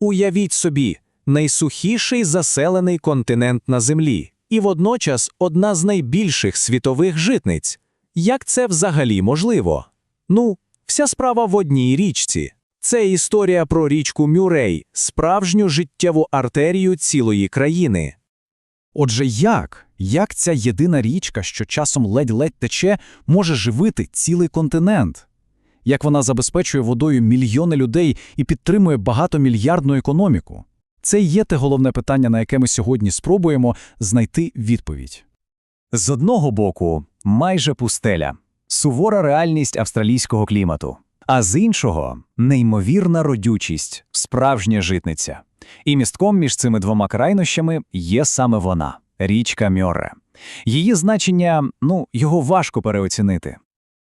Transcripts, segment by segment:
Уявіть собі, найсухіший заселений континент на Землі і водночас одна з найбільших світових житниць. Як це взагалі можливо? Ну, вся справа в одній річці. Це історія про річку Мюрей, справжню життєву артерію цілої країни. Отже, як? Як ця єдина річка, що часом ледь-ледь тече, може живити цілий континент? Як вона забезпечує водою мільйони людей і підтримує багатомільярдну економіку? Це є те головне питання, на яке ми сьогодні спробуємо знайти відповідь. З одного боку, майже пустеля, сувора реальність австралійського клімату, а з іншого неймовірна родючість, справжня житниця. І містком між цими двома крайнощами є саме вона річка Мьоре. Її значення, ну, його важко переоцінити.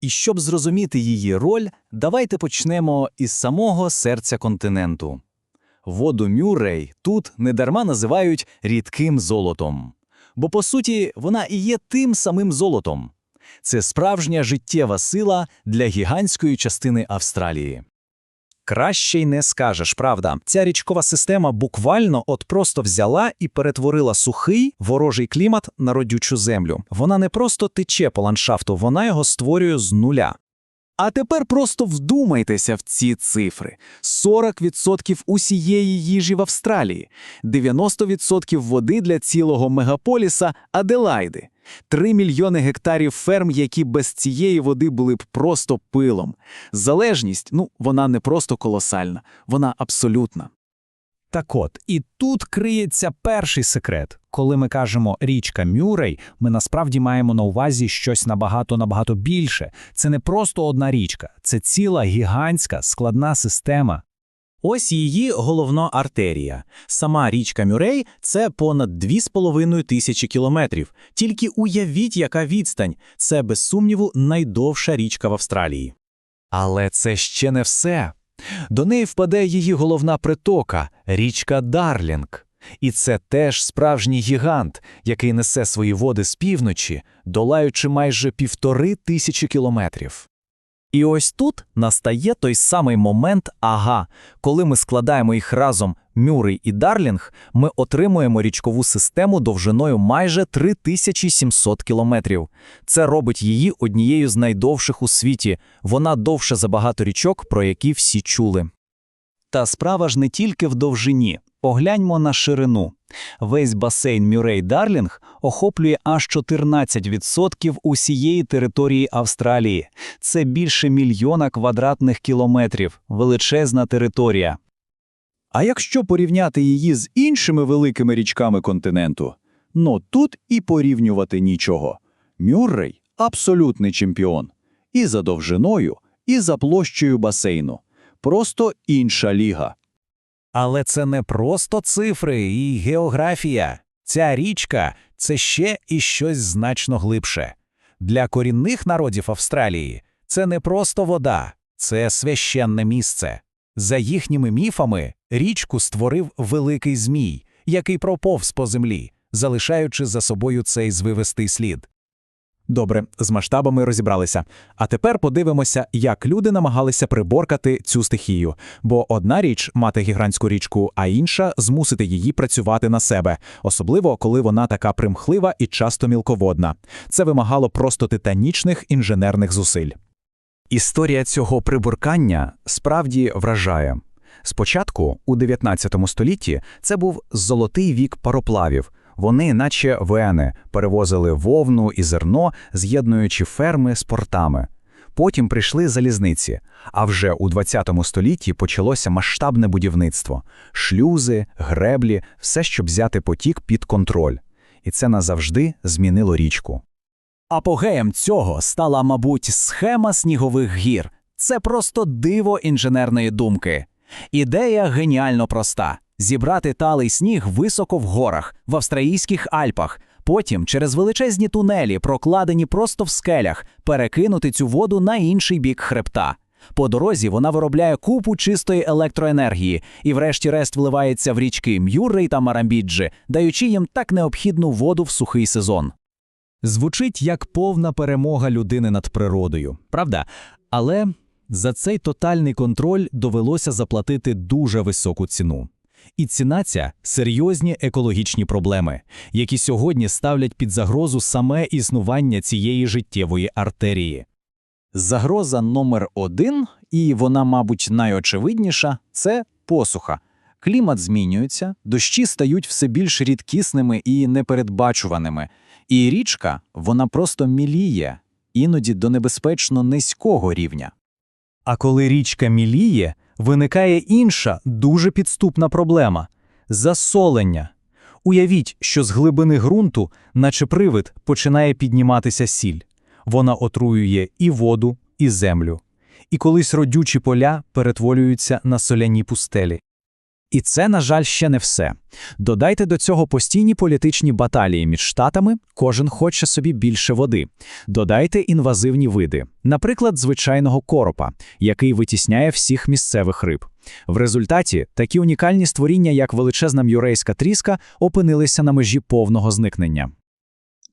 І щоб зрозуміти її роль, давайте почнемо із самого серця континенту. Воду Мюррей тут недарма називають рідким золотом. Бо, по суті, вона і є тим самим золотом. Це справжня життєва сила для гігантської частини Австралії. Краще й не скажеш, правда. Ця річкова система буквально от просто взяла і перетворила сухий ворожий клімат на родючу землю. Вона не просто тече по ландшафту, вона його створює з нуля. А тепер просто вдумайтеся в ці цифри: 40% усієї їжі в Австралії, 90% води для цілого мегаполіса Аделайди, 3 мільйони гектарів ферм, які без цієї води були б просто пилом. Залежність, ну, вона не просто колосальна, вона абсолютна. Так от, і тут криється перший секрет. Коли ми кажемо річка Мюррей, ми насправді маємо на увазі щось набагато-набагато більше. Це не просто одна річка, це ціла гігантська складна система. Ось її головна артерія. Сама річка Мюрей – це понад 2,5 тисячі кілометрів. Тільки уявіть, яка відстань. Це, без сумніву, найдовша річка в Австралії. Але це ще не все. До неї впаде її головна притока річка Дарлінг. І це теж справжній гігант, який несе свої води з півночі, долаючи майже півтори тисячі кілометрів. І ось тут настає той самий момент ага, коли ми складаємо їх разом Мюррей і Дарлінг, ми отримуємо річкову систему довжиною майже 3700 кілометрів. Це робить її однією з найдовших у світі. Вона довша за багато річок, про які всі чули. Та справа ж не тільки в довжині. Погляньмо на ширину. Весь басейн Мюррей-Дарлінг охоплює аж 14% усієї території Австралії. Це більше мільйона квадратних кілометрів, величезна територія. А якщо порівняти її з іншими великими річками континенту, ну тут і порівнювати нічого. Мюррей – абсолютний чемпіон. І за довжиною, і за площею басейну. Просто інша ліга. Але це не просто цифри і географія. Ця річка це ще і щось значно глибше. Для корінних народів Австралії це не просто вода, це священне місце. За їхніми міфами, річку створив великий змій, який проповз по землі, залишаючи за собою цей звивистий слід. Добре, з масштабами розібралися. А тепер подивимося, як люди намагалися приборкати цю стихію. Бо одна річ мати гігантську річку, а інша змусити її працювати на себе, особливо коли вона така примхлива і часто мілководна. Це вимагало просто титанічних інженерних зусиль. Історія цього прибуркання справді вражає. Спочатку, у 19 столітті, це був золотий вік пароплавів. Вони, наче вени, перевозили вовну і зерно, з'єднуючи ферми з портами. Потім прийшли залізниці, а вже у 20 столітті почалося масштабне будівництво шлюзи, греблі, все, щоб взяти потік під контроль. І це назавжди змінило річку. Апогеєм цього стала, мабуть, схема снігових гір. Це просто диво інженерної думки. Ідея геніально проста: зібрати талий сніг високо в горах, в австралійських Альпах, потім через величезні тунелі, прокладені просто в скелях, перекинути цю воду на інший бік хребта. По дорозі вона виробляє купу чистої електроенергії і, врешті-решт, вливається в річки М'юррей та Марамбіджі, даючи їм так необхідну воду в сухий сезон. Звучить як повна перемога людини над природою, правда? Але За цей тотальний контроль довелося заплатити дуже високу ціну. І ціна ця – серйозні екологічні проблеми, які сьогодні ставлять під загрозу саме існування цієї життєвої артерії. Загроза номер один, і вона, мабуть, найочевидніша – це посуха. Клімат змінюється, дощі стають все більш рідкісними і непередбачуваними. І річка, вона просто міліє, іноді до небезпечно низького рівня. А коли річка міліє, виникає інша, дуже підступна проблема – засолення. Уявіть, що з глибини ґрунту, наче привид, починає підніматися сіль. Вона отруює і воду, і землю. І колись родючі поля перетворюються на соляні пустелі. І це, на жаль, ще не все. Додайте до цього постійні політичні баталії між штатами, кожен хоче собі більше води. Додайте інвазивні види, наприклад, звичайного коропа, який витісняє всіх місцевих риб. В результаті такі унікальні створіння, як величезна м'юрейська тріска, опинилися на межі повного зникнення.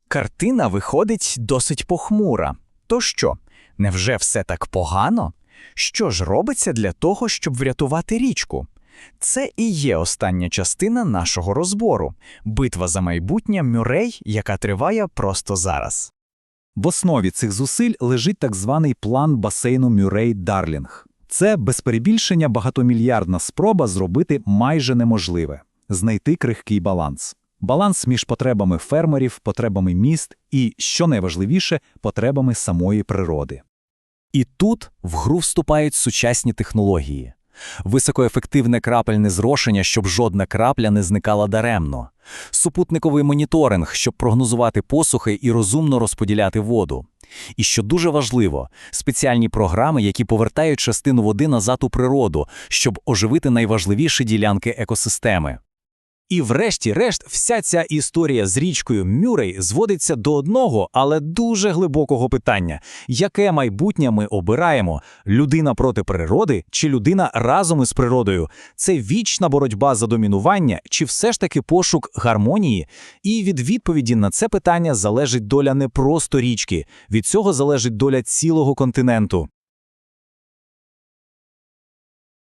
Картина виходить досить похмура. То що, невже все так погано? Що ж робиться для того, щоб врятувати річку? Це і є остання частина нашого розбору – битва за майбутнє Мюррей, яка триває просто зараз. В основі цих зусиль лежить так званий план басейну Мюррей-Дарлінг. Це без перебільшення багатомільярдна спроба зробити майже неможливе – знайти крихкий баланс. Баланс між потребами фермерів, потребами міст і, що найважливіше, потребами самої природи. І тут в гру вступають сучасні технології. Високоефективне крапельне зрошення, щоб жодна крапля не зникала даремно. Супутниковий моніторинг, щоб прогнозувати посухи і розумно розподіляти воду. І що дуже важливо, спеціальні програми, які повертають частину води назад у природу, щоб оживити найважливіші ділянки екосистеми. І врешті-решт, вся ця історія з річкою Мюррей зводиться до одного, але дуже глибокого питання: яке майбутнє ми обираємо: людина проти природи чи людина разом із природою? Це вічна боротьба за домінування, чи все ж таки пошук гармонії? І від відповіді на це питання залежить доля не просто річки, від цього залежить доля цілого континенту.